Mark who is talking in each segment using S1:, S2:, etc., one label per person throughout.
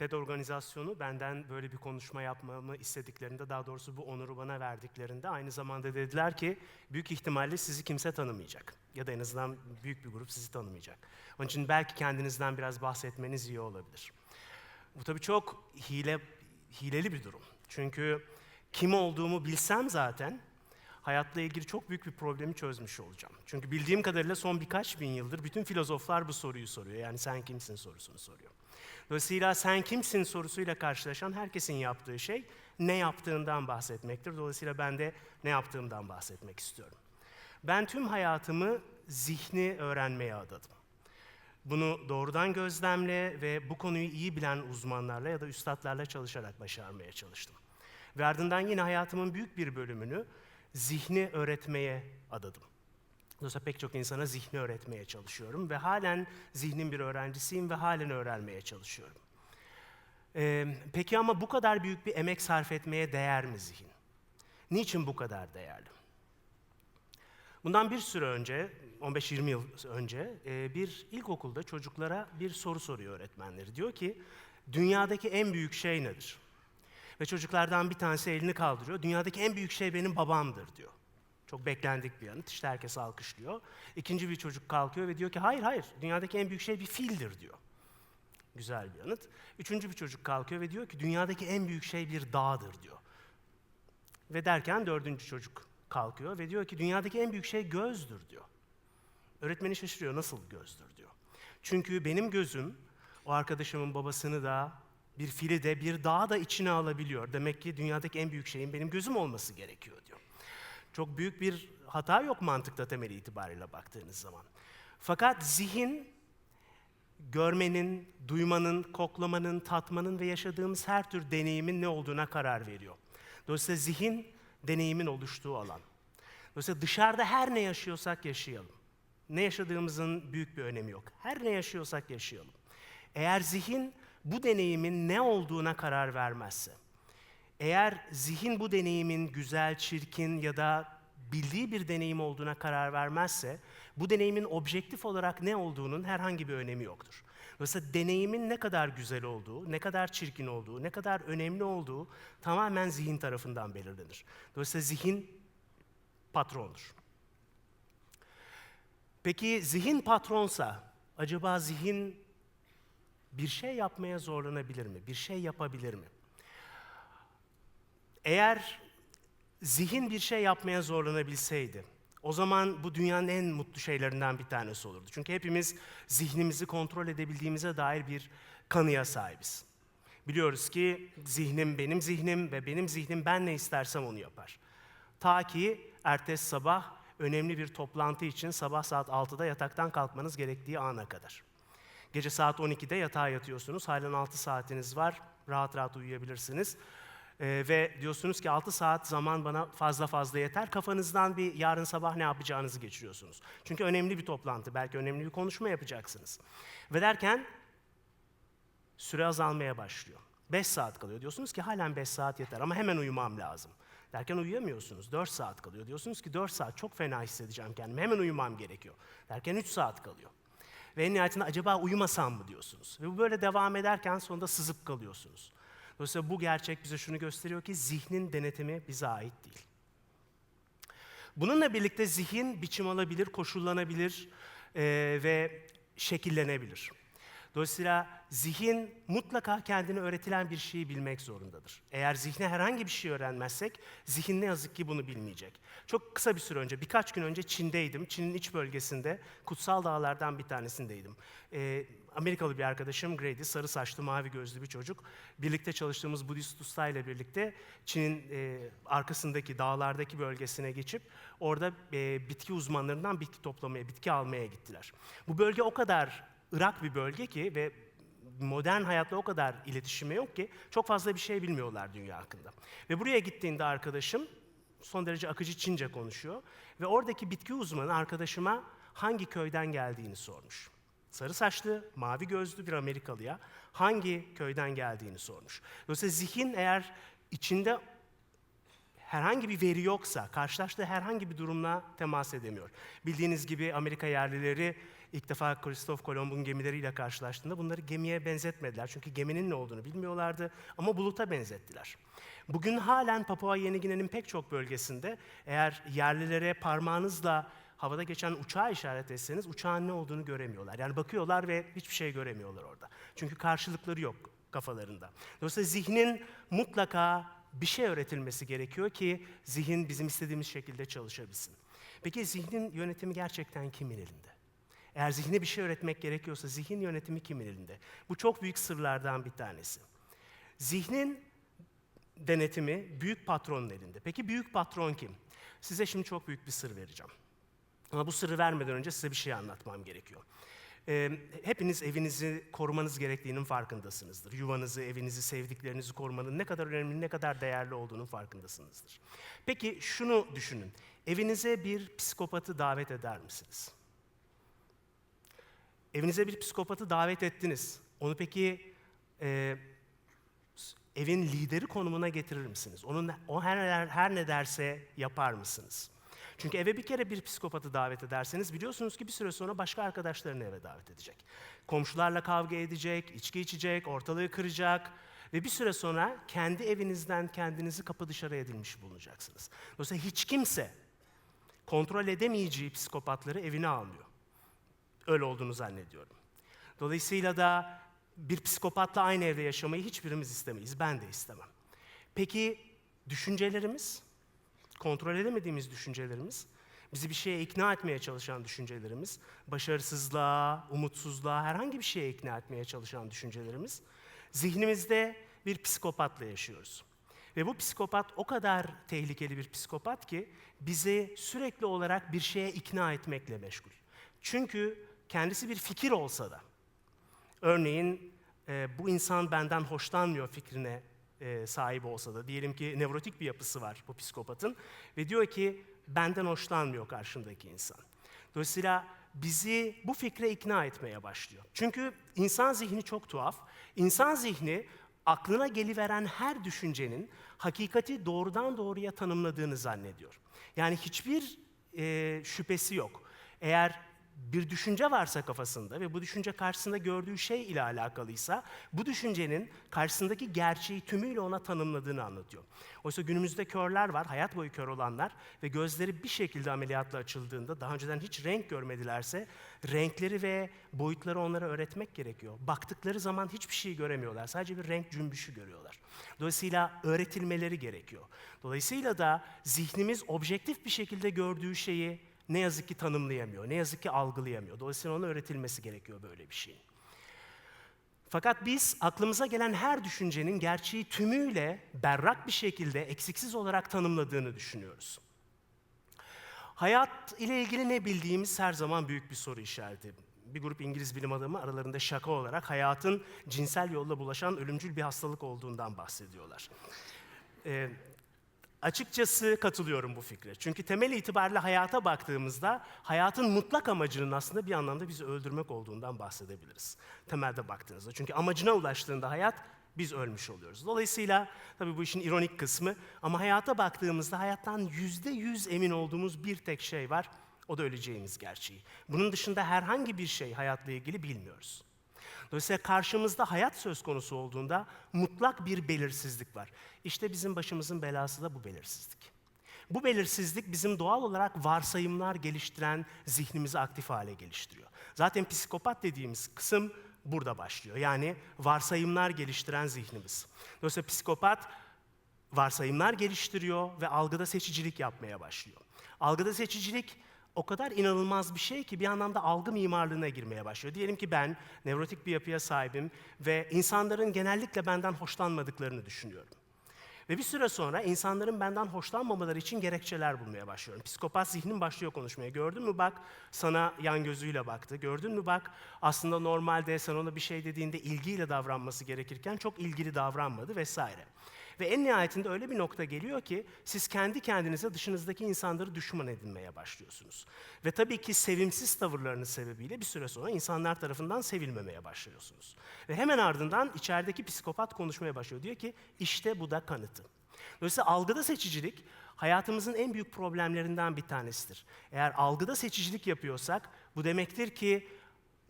S1: TED organizasyonu benden böyle bir konuşma yapmamı istediklerinde, daha doğrusu bu onuru bana verdiklerinde aynı zamanda dediler ki büyük ihtimalle sizi kimse tanımayacak. Ya da en azından büyük bir grup sizi tanımayacak. Onun için belki kendinizden biraz bahsetmeniz iyi olabilir. Bu tabii çok hile, hileli bir durum. Çünkü kim olduğumu bilsem zaten hayatla ilgili çok büyük bir problemi çözmüş olacağım. Çünkü bildiğim kadarıyla son birkaç bin yıldır bütün filozoflar bu soruyu soruyor. Yani sen kimsin sorusunu soruyor. Dolayısıyla sen kimsin sorusuyla karşılaşan herkesin yaptığı şey ne yaptığından bahsetmektir. Dolayısıyla ben de ne yaptığımdan bahsetmek istiyorum. Ben tüm hayatımı zihni öğrenmeye adadım. Bunu doğrudan gözlemle ve bu konuyu iyi bilen uzmanlarla ya da üstadlarla çalışarak başarmaya çalıştım. Ve ardından yine hayatımın büyük bir bölümünü zihni öğretmeye adadım. Dolayısıyla pek çok insana zihni öğretmeye çalışıyorum ve halen zihnin bir öğrencisiyim ve halen öğrenmeye çalışıyorum. Ee, peki ama bu kadar büyük bir emek sarf etmeye değer mi zihin? Niçin bu kadar değerli? Bundan bir süre önce, 15-20 yıl önce bir ilkokulda çocuklara bir soru soruyor öğretmenleri. Diyor ki, dünyadaki en büyük şey nedir? Ve çocuklardan bir tanesi elini kaldırıyor. Dünyadaki en büyük şey benim babamdır diyor. Çok beklendik bir yanıt. İşte herkes alkışlıyor. İkinci bir çocuk kalkıyor ve diyor ki hayır hayır dünyadaki en büyük şey bir fildir diyor. Güzel bir yanıt. Üçüncü bir çocuk kalkıyor ve diyor ki dünyadaki en büyük şey bir dağdır diyor. Ve derken dördüncü çocuk kalkıyor ve diyor ki dünyadaki en büyük şey gözdür diyor. Öğretmeni şaşırıyor nasıl gözdür diyor. Çünkü benim gözüm o arkadaşımın babasını da bir fili de bir dağı da içine alabiliyor. Demek ki dünyadaki en büyük şeyin benim gözüm olması gerekiyor diyor. Çok büyük bir hata yok mantıkta temeli itibariyle baktığınız zaman. Fakat zihin görmenin, duymanın, koklamanın, tatmanın ve yaşadığımız her tür deneyimin ne olduğuna karar veriyor. Dolayısıyla zihin deneyimin oluştuğu alan. Dolayısıyla dışarıda her ne yaşıyorsak yaşayalım. Ne yaşadığımızın büyük bir önemi yok. Her ne yaşıyorsak yaşayalım. Eğer zihin bu deneyimin ne olduğuna karar vermezse, eğer zihin bu deneyimin güzel, çirkin ya da bildiği bir deneyim olduğuna karar vermezse, bu deneyimin objektif olarak ne olduğunun herhangi bir önemi yoktur. Dolayısıyla deneyimin ne kadar güzel olduğu, ne kadar çirkin olduğu, ne kadar önemli olduğu tamamen zihin tarafından belirlenir. Dolayısıyla zihin patrondur. Peki zihin patronsa, acaba zihin bir şey yapmaya zorlanabilir mi? Bir şey yapabilir mi? Eğer zihin bir şey yapmaya zorlanabilseydi, o zaman bu dünyanın en mutlu şeylerinden bir tanesi olurdu. Çünkü hepimiz zihnimizi kontrol edebildiğimize dair bir kanıya sahibiz. Biliyoruz ki zihnim benim zihnim ve benim zihnim ben ne istersem onu yapar. Ta ki ertesi sabah önemli bir toplantı için sabah saat 6'da yataktan kalkmanız gerektiği ana kadar. Gece saat 12'de yatağa yatıyorsunuz. Halen 6 saatiniz var. Rahat rahat uyuyabilirsiniz. Ee, ve diyorsunuz ki 6 saat zaman bana fazla fazla yeter. Kafanızdan bir yarın sabah ne yapacağınızı geçiriyorsunuz. Çünkü önemli bir toplantı, belki önemli bir konuşma yapacaksınız. Ve derken süre azalmaya başlıyor. 5 saat kalıyor. Diyorsunuz ki halen 5 saat yeter ama hemen uyumam lazım. Derken uyuyamıyorsunuz. 4 saat kalıyor. Diyorsunuz ki 4 saat çok fena hissedeceğim kendimi. Hemen uyumam gerekiyor. Derken 3 saat kalıyor. Ve en nihayetinde acaba uyumasam mı diyorsunuz. Ve bu böyle devam ederken sonunda sızıp kalıyorsunuz. Dolayısıyla bu gerçek bize şunu gösteriyor ki zihnin denetimi bize ait değil. Bununla birlikte zihin biçim alabilir, koşullanabilir e, ve şekillenebilir. Dolayısıyla zihin mutlaka kendine öğretilen bir şeyi bilmek zorundadır. Eğer zihne herhangi bir şey öğrenmezsek, zihin ne yazık ki bunu bilmeyecek. Çok kısa bir süre önce, birkaç gün önce Çin'deydim. Çin'in iç bölgesinde, kutsal dağlardan bir tanesindeydim. Ee, Amerikalı bir arkadaşım Grady, sarı saçlı, mavi gözlü bir çocuk. Birlikte çalıştığımız Budist usta ile birlikte Çin'in e, arkasındaki dağlardaki bölgesine geçip orada e, bitki uzmanlarından bitki toplamaya, bitki almaya gittiler. Bu bölge o kadar Irak bir bölge ki ve modern hayatla o kadar iletişimi yok ki çok fazla bir şey bilmiyorlar dünya hakkında. Ve buraya gittiğinde arkadaşım son derece akıcı Çince konuşuyor ve oradaki bitki uzmanı arkadaşıma hangi köyden geldiğini sormuş. Sarı saçlı, mavi gözlü bir Amerikalıya hangi köyden geldiğini sormuş. Dolayısıyla zihin eğer içinde herhangi bir veri yoksa, karşılaştığı herhangi bir durumla temas edemiyor. Bildiğiniz gibi Amerika yerlileri ilk defa Kristof Kolomb'un gemileriyle karşılaştığında bunları gemiye benzetmediler. Çünkü geminin ne olduğunu bilmiyorlardı ama buluta benzettiler. Bugün halen Papua Yeni Gine'nin pek çok bölgesinde eğer yerlilere parmağınızla havada geçen uçağı işaret etseniz uçağın ne olduğunu göremiyorlar. Yani bakıyorlar ve hiçbir şey göremiyorlar orada. Çünkü karşılıkları yok kafalarında. Dolayısıyla zihnin mutlaka bir şey öğretilmesi gerekiyor ki zihin bizim istediğimiz şekilde çalışabilsin. Peki zihnin yönetimi gerçekten kimin elinde? Eğer zihne bir şey öğretmek gerekiyorsa zihin yönetimi kimin elinde? Bu çok büyük sırlardan bir tanesi. Zihnin denetimi büyük patronun elinde. Peki büyük patron kim? Size şimdi çok büyük bir sır vereceğim. Ama bu sırrı vermeden önce size bir şey anlatmam gerekiyor. Ee, hepiniz evinizi korumanız gerektiğinin farkındasınızdır. Yuvanızı, evinizi, sevdiklerinizi korumanın ne kadar önemli, ne kadar değerli olduğunun farkındasınızdır. Peki şunu düşünün. Evinize bir psikopatı davet eder misiniz? Evinize bir psikopatı davet ettiniz. Onu peki e, evin lideri konumuna getirir misiniz? Onun o her, her ne derse yapar mısınız? Çünkü eve bir kere bir psikopatı davet ederseniz biliyorsunuz ki bir süre sonra başka arkadaşlarını eve davet edecek. Komşularla kavga edecek, içki içecek, ortalığı kıracak ve bir süre sonra kendi evinizden kendinizi kapı dışarı edilmiş bulunacaksınız. Dolayısıyla hiç kimse kontrol edemeyeceği psikopatları evine almıyor. Öyle olduğunu zannediyorum. Dolayısıyla da bir psikopatla aynı evde yaşamayı hiçbirimiz istemeyiz. Ben de istemem. Peki düşüncelerimiz? kontrol edemediğimiz düşüncelerimiz, bizi bir şeye ikna etmeye çalışan düşüncelerimiz, başarısızlığa, umutsuzluğa, herhangi bir şeye ikna etmeye çalışan düşüncelerimiz, zihnimizde bir psikopatla yaşıyoruz. Ve bu psikopat o kadar tehlikeli bir psikopat ki bizi sürekli olarak bir şeye ikna etmekle meşgul. Çünkü kendisi bir fikir olsa da, örneğin e, bu insan benden hoşlanmıyor fikrine e, sahibi olsa da diyelim ki nevrotik bir yapısı var bu psikopatın ve diyor ki benden hoşlanmıyor karşındaki insan. Dolayısıyla bizi bu fikre ikna etmeye başlıyor. Çünkü insan zihni çok tuhaf. İnsan zihni aklına geliveren her düşüncenin hakikati doğrudan doğruya tanımladığını zannediyor. Yani hiçbir e, şüphesi yok. Eğer bir düşünce varsa kafasında ve bu düşünce karşısında gördüğü şey ile alakalıysa bu düşüncenin karşısındaki gerçeği tümüyle ona tanımladığını anlatıyor. Oysa günümüzde körler var, hayat boyu kör olanlar ve gözleri bir şekilde ameliyatla açıldığında daha önceden hiç renk görmedilerse renkleri ve boyutları onlara öğretmek gerekiyor. Baktıkları zaman hiçbir şey göremiyorlar. Sadece bir renk cümbüşü görüyorlar. Dolayısıyla öğretilmeleri gerekiyor. Dolayısıyla da zihnimiz objektif bir şekilde gördüğü şeyi ne yazık ki tanımlayamıyor, ne yazık ki algılayamıyor. Dolayısıyla ona öğretilmesi gerekiyor böyle bir şeyin. Fakat biz aklımıza gelen her düşüncenin gerçeği tümüyle berrak bir şekilde eksiksiz olarak tanımladığını düşünüyoruz. Hayat ile ilgili ne bildiğimiz her zaman büyük bir soru işareti. Bir grup İngiliz bilim adamı aralarında şaka olarak hayatın cinsel yolla bulaşan ölümcül bir hastalık olduğundan bahsediyorlar. Ee, Açıkçası katılıyorum bu fikre. Çünkü temel itibariyle hayata baktığımızda hayatın mutlak amacının aslında bir anlamda bizi öldürmek olduğundan bahsedebiliriz. Temelde baktığınızda. Çünkü amacına ulaştığında hayat biz ölmüş oluyoruz. Dolayısıyla tabii bu işin ironik kısmı ama hayata baktığımızda hayattan yüzde yüz emin olduğumuz bir tek şey var. O da öleceğimiz gerçeği. Bunun dışında herhangi bir şey hayatla ilgili bilmiyoruz. Dolayısıyla karşımızda hayat söz konusu olduğunda mutlak bir belirsizlik var. İşte bizim başımızın belası da bu belirsizlik. Bu belirsizlik bizim doğal olarak varsayımlar geliştiren zihnimizi aktif hale geliştiriyor. Zaten psikopat dediğimiz kısım burada başlıyor. Yani varsayımlar geliştiren zihnimiz. Dolayısıyla psikopat varsayımlar geliştiriyor ve algıda seçicilik yapmaya başlıyor. Algıda seçicilik o kadar inanılmaz bir şey ki bir anlamda algı mimarlığına girmeye başlıyor. Diyelim ki ben nevrotik bir yapıya sahibim ve insanların genellikle benden hoşlanmadıklarını düşünüyorum. Ve bir süre sonra insanların benden hoşlanmamaları için gerekçeler bulmaya başlıyorum. Psikopat zihnim başlıyor konuşmaya. Gördün mü bak sana yan gözüyle baktı. Gördün mü bak aslında normalde sen ona bir şey dediğinde ilgiyle davranması gerekirken çok ilgili davranmadı vesaire. Ve en nihayetinde öyle bir nokta geliyor ki siz kendi kendinize dışınızdaki insanları düşman edinmeye başlıyorsunuz. Ve tabii ki sevimsiz tavırlarınız sebebiyle bir süre sonra insanlar tarafından sevilmemeye başlıyorsunuz. Ve hemen ardından içerideki psikopat konuşmaya başlıyor. Diyor ki işte bu da kanıtı. Dolayısıyla algıda seçicilik hayatımızın en büyük problemlerinden bir tanesidir. Eğer algıda seçicilik yapıyorsak bu demektir ki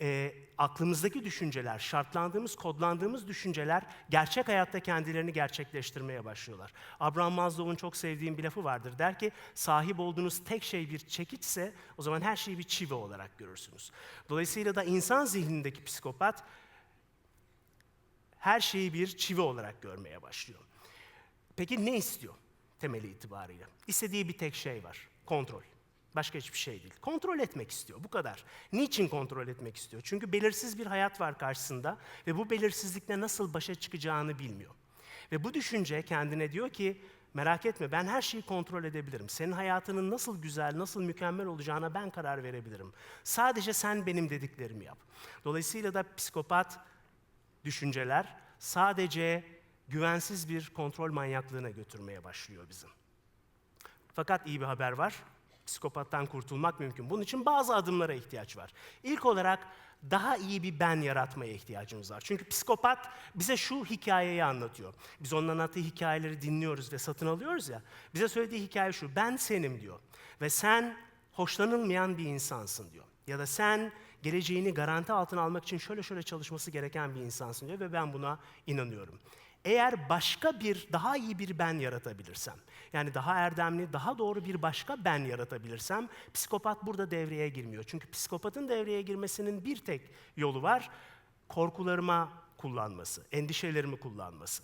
S1: e, aklımızdaki düşünceler, şartlandığımız, kodlandığımız düşünceler gerçek hayatta kendilerini gerçekleştirmeye başlıyorlar. Abraham Maslow'un çok sevdiğim bir lafı vardır. Der ki sahip olduğunuz tek şey bir çekiçse o zaman her şeyi bir çivi olarak görürsünüz. Dolayısıyla da insan zihnindeki psikopat her şeyi bir çivi olarak görmeye başlıyor. Peki ne istiyor temeli itibariyle? İstediği bir tek şey var. Kontrol. Başka hiçbir şey değil. Kontrol etmek istiyor. Bu kadar. Niçin kontrol etmek istiyor? Çünkü belirsiz bir hayat var karşısında ve bu belirsizlikle nasıl başa çıkacağını bilmiyor. Ve bu düşünce kendine diyor ki merak etme ben her şeyi kontrol edebilirim. Senin hayatının nasıl güzel, nasıl mükemmel olacağına ben karar verebilirim. Sadece sen benim dediklerimi yap. Dolayısıyla da psikopat düşünceler sadece güvensiz bir kontrol manyaklığına götürmeye başlıyor bizi. Fakat iyi bir haber var. Psikopattan kurtulmak mümkün. Bunun için bazı adımlara ihtiyaç var. İlk olarak daha iyi bir ben yaratmaya ihtiyacımız var. Çünkü psikopat bize şu hikayeyi anlatıyor. Biz onun anlattığı hikayeleri dinliyoruz ve satın alıyoruz ya. Bize söylediği hikaye şu. Ben senim diyor. Ve sen hoşlanılmayan bir insansın diyor. Ya da sen geleceğini garanti altına almak için şöyle şöyle çalışması gereken bir insansın diyor ve ben buna inanıyorum. Eğer başka bir, daha iyi bir ben yaratabilirsem, yani daha erdemli, daha doğru bir başka ben yaratabilirsem, psikopat burada devreye girmiyor. Çünkü psikopatın devreye girmesinin bir tek yolu var, korkularıma kullanması, endişelerimi kullanması.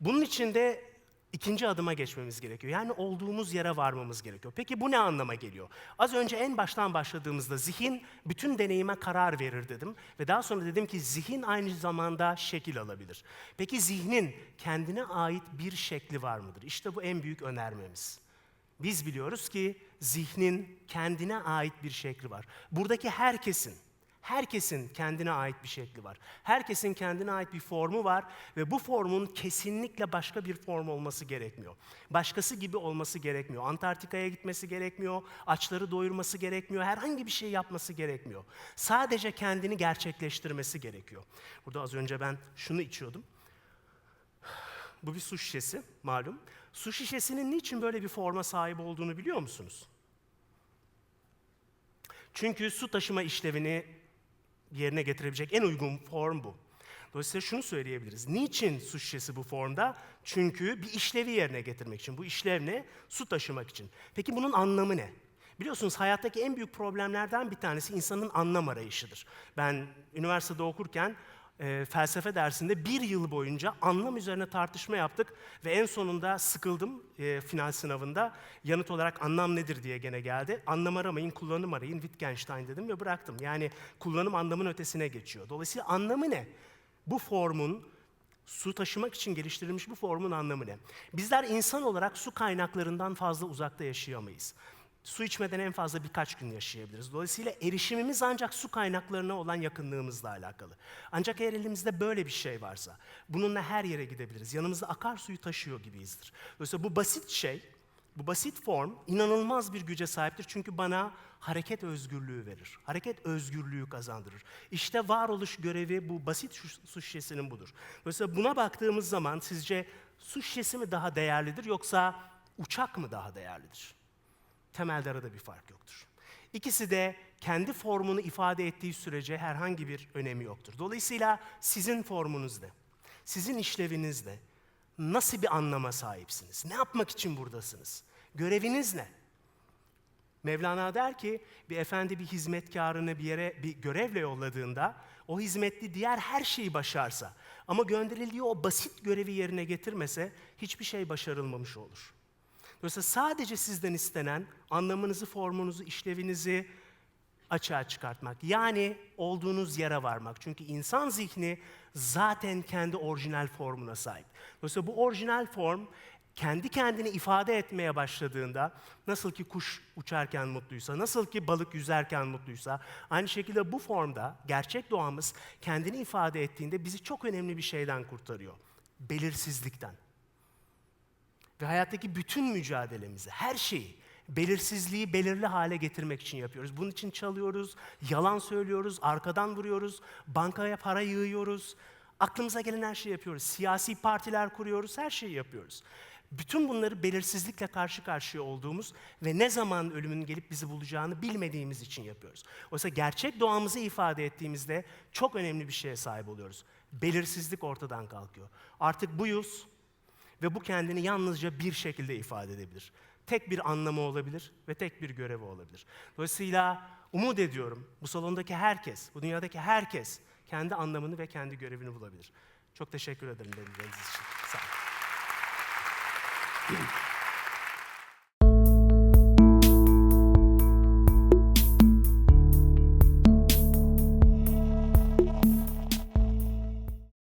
S1: Bunun için de ikinci adıma geçmemiz gerekiyor. Yani olduğumuz yere varmamız gerekiyor. Peki bu ne anlama geliyor? Az önce en baştan başladığımızda zihin bütün deneyime karar verir dedim. Ve daha sonra dedim ki zihin aynı zamanda şekil alabilir. Peki zihnin kendine ait bir şekli var mıdır? İşte bu en büyük önermemiz. Biz biliyoruz ki zihnin kendine ait bir şekli var. Buradaki herkesin, Herkesin kendine ait bir şekli var. Herkesin kendine ait bir formu var ve bu formun kesinlikle başka bir form olması gerekmiyor. Başkası gibi olması gerekmiyor. Antarktika'ya gitmesi gerekmiyor, açları doyurması gerekmiyor, herhangi bir şey yapması gerekmiyor. Sadece kendini gerçekleştirmesi gerekiyor. Burada az önce ben şunu içiyordum. Bu bir su şişesi malum. Su şişesinin niçin böyle bir forma sahip olduğunu biliyor musunuz? Çünkü su taşıma işlevini yerine getirebilecek en uygun form bu. Dolayısıyla şunu söyleyebiliriz. Niçin su şişesi bu formda? Çünkü bir işlevi yerine getirmek için. Bu işlev ne? Su taşımak için. Peki bunun anlamı ne? Biliyorsunuz hayattaki en büyük problemlerden bir tanesi insanın anlam arayışıdır. Ben üniversitede okurken e, felsefe dersinde bir yıl boyunca anlam üzerine tartışma yaptık ve en sonunda sıkıldım e, final sınavında. Yanıt olarak anlam nedir diye gene geldi. Anlam aramayın, kullanım arayın, Wittgenstein dedim ve bıraktım. Yani kullanım anlamın ötesine geçiyor. Dolayısıyla anlamı ne? Bu formun su taşımak için geliştirilmiş bu formun anlamı ne? Bizler insan olarak su kaynaklarından fazla uzakta yaşayamayız. Su içmeden en fazla birkaç gün yaşayabiliriz. Dolayısıyla erişimimiz ancak su kaynaklarına olan yakınlığımızla alakalı. Ancak eğer elimizde böyle bir şey varsa, bununla her yere gidebiliriz. Yanımızda akarsuyu taşıyor gibiyizdir. Dolayısıyla bu basit şey, bu basit form inanılmaz bir güce sahiptir. Çünkü bana hareket özgürlüğü verir. Hareket özgürlüğü kazandırır. İşte varoluş görevi bu basit su şişesinin budur. Dolayısıyla buna baktığımız zaman sizce su şişesi mi daha değerlidir yoksa uçak mı daha değerlidir? Temelde arada bir fark yoktur. İkisi de kendi formunu ifade ettiği sürece herhangi bir önemi yoktur. Dolayısıyla sizin formunuz ne? Sizin işleviniz ne? Nasıl bir anlama sahipsiniz? Ne yapmak için buradasınız? Göreviniz ne? Mevlana der ki bir efendi bir hizmetkarını bir yere bir görevle yolladığında o hizmetli diğer her şeyi başarsa ama gönderildiği o basit görevi yerine getirmese hiçbir şey başarılmamış olur. Dolayısıyla sadece sizden istenen anlamınızı, formunuzu, işlevinizi açığa çıkartmak. Yani olduğunuz yere varmak. Çünkü insan zihni zaten kendi orijinal formuna sahip. Dolayısıyla bu orijinal form kendi kendini ifade etmeye başladığında nasıl ki kuş uçarken mutluysa, nasıl ki balık yüzerken mutluysa aynı şekilde bu formda gerçek doğamız kendini ifade ettiğinde bizi çok önemli bir şeyden kurtarıyor. Belirsizlikten. Ve hayattaki bütün mücadelemizi, her şeyi, belirsizliği belirli hale getirmek için yapıyoruz. Bunun için çalıyoruz, yalan söylüyoruz, arkadan vuruyoruz, bankaya para yığıyoruz. Aklımıza gelen her şeyi yapıyoruz. Siyasi partiler kuruyoruz, her şeyi yapıyoruz. Bütün bunları belirsizlikle karşı karşıya olduğumuz ve ne zaman ölümün gelip bizi bulacağını bilmediğimiz için yapıyoruz. Oysa gerçek doğamızı ifade ettiğimizde çok önemli bir şeye sahip oluyoruz. Belirsizlik ortadan kalkıyor. Artık buyuz ve bu kendini yalnızca bir şekilde ifade edebilir. Tek bir anlamı olabilir ve tek bir görevi olabilir. Dolayısıyla umut ediyorum bu salondaki herkes, bu dünyadaki herkes kendi anlamını ve kendi görevini bulabilir. Çok teşekkür ederim dinlediğiniz için. Sağ olun.